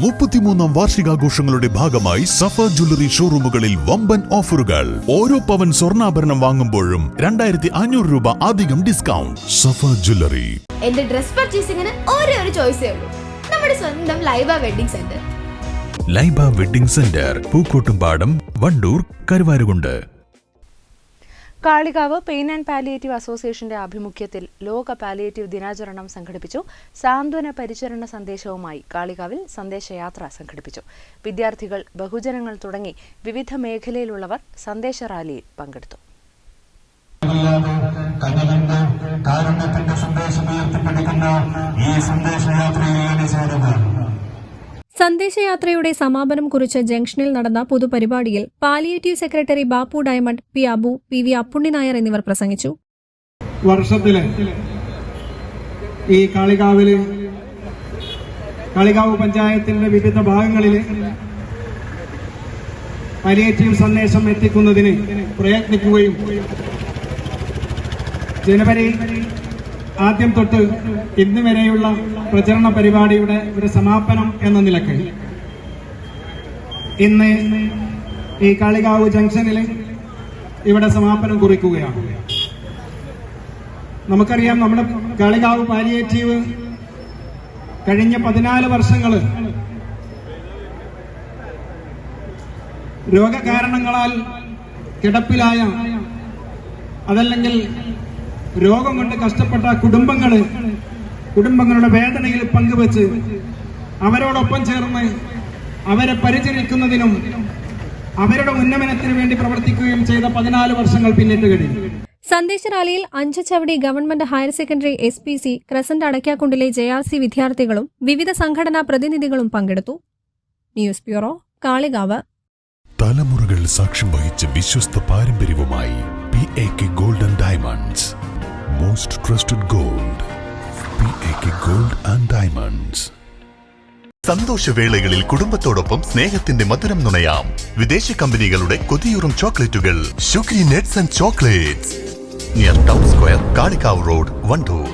മുപ്പത്തിമൂന്നാം വാർഷികാഘോഷങ്ങളുടെ ഭാഗമായി സഫ ജ്വല്ലറി ഷോറൂമുകളിൽ വമ്പൻ ഓഫറുകൾ. ഓരോ പവൻ സ്വർണാഭരണം വാങ്ങുമ്പോഴും രണ്ടായിരത്തി അഞ്ഞൂറ് രൂപ അധികം ഡിസ്കൗണ്ട്. സഫ ജ്വല്ലറി. എന്റെ ഡ്രസ് പർച്ചേസിംഗിന് ഒരേ ഒരു ചോയ്സേ ഉള്ളൂ. നമ്മുടെ സ്വന്തം Laiba wedding centre. Laiba wedding centre Pookkottumpadam Wandoor Karuvarakundu. Kalikavu pain and palliative അസോസിയേഷന്റെ ആഭിമുഖ്യത്തിൽ ലോക പാലിയേറ്റീവ് ദിനാചരണം സംഘടിപ്പിച്ചു. സാന്ത്വന പരിചരണ സന്ദേശവുമായി കാളികാവിൽ സന്ദേശയാത്ര സംഘടിപ്പിച്ചു. വിദ്യാർത്ഥികൾ ബഹുജനങ്ങൾ തുടങ്ങി വിവിധ മേഖലയിലുള്ളവർ സന്ദേശ റാലിയിൽ പങ്കെടുത്തു. സന്ദേശം സന്ദേശയാത്രയുടെ സമാപനം കുറിച്ച് ജംഗ്ഷനിൽ നടന്ന പൊതുപരിപാടിയിൽ palliative secretary Bapu diamond P Abu P V Appunni Nair എന്നിവർ പ്രസംഗിച്ചു. വർഷത്തിലെ ഈ കാളികാവിൽ കാളികാവ് പഞ്ചായത്തിന്റെ വിവിധ ഭാഗങ്ങളിൽ പാലിയേറ്റീവ് സന്ദേശം എത്തിക്കുന്നതിന് പ്രയത്നിക്കുകയും ജനുവരി ആദ്യം തൊട്ട് ഇന്ന് വരെയുള്ള പ്രചരണ പരിപാടിയുടെ ഒരു സമാപനം എന്ന നിലയ്ക്ക്. ഇന്ന് ഈ കാളികാവ് ജംഗ്ഷനിൽ ഇവിടെ സമാപനം കുറിക്കുകയാണ്. നമുക്കറിയാം നമ്മുടെ കാളികാവ് പാലിയേറ്റീവ് കഴിഞ്ഞ പതിനാല് വർഷങ്ങൾ രോഗകാരണങ്ങളാൽ കിടപ്പിലായ അതല്ലെങ്കിൽ രോഗം കൊണ്ട് കഷ്ടപ്പെട്ട കുടുംബങ്ങൾ കുടുംബങ്ങളുടെ വേദനയിൽ പങ്കുവച്ച് അവരോടൊപ്പം ചേർന്ന് അവരെ പരിചരിക്കുന്നതിനും അവരുടെ ഉന്നമനത്തിന് വേണ്ടി പ്രവർത്തിക്കുകയും ചെയ്ത പതിനാല് വർഷങ്ങൾ പിന്നിട്ട് കഴിഞ്ഞു. സന്ദേശ റാലിയിൽ അഞ്ചു ചവടി government higher secondary S P C crescent അടയ്ക്കാക്കുണ്ടിലെ J R C വിദ്യാർത്ഥികളും വിവിധ സംഘടനാ പ്രതിനിധികളും പങ്കെടുത്തു. News bureau Kalikavu. തലമുറകൾ സാക്ഷ്യം വഹിച്ച വിശ്വസ്ത പാരമ്പര്യവുമായി P A K golden most trusted gold P A K gold and diamonds സന്തോഷവേളകളിൽ കുടുംബത്തോടൊപ്പം സ്നേഹത്തിന്റെ മധുരം നുണയാം. വിദേശ കമ്പനികളുടെ കൊതിയൂറും ചോക്ലേറ്റുകൾ. Sugary nuts and chocolates near town square Kalikavu road Wandoor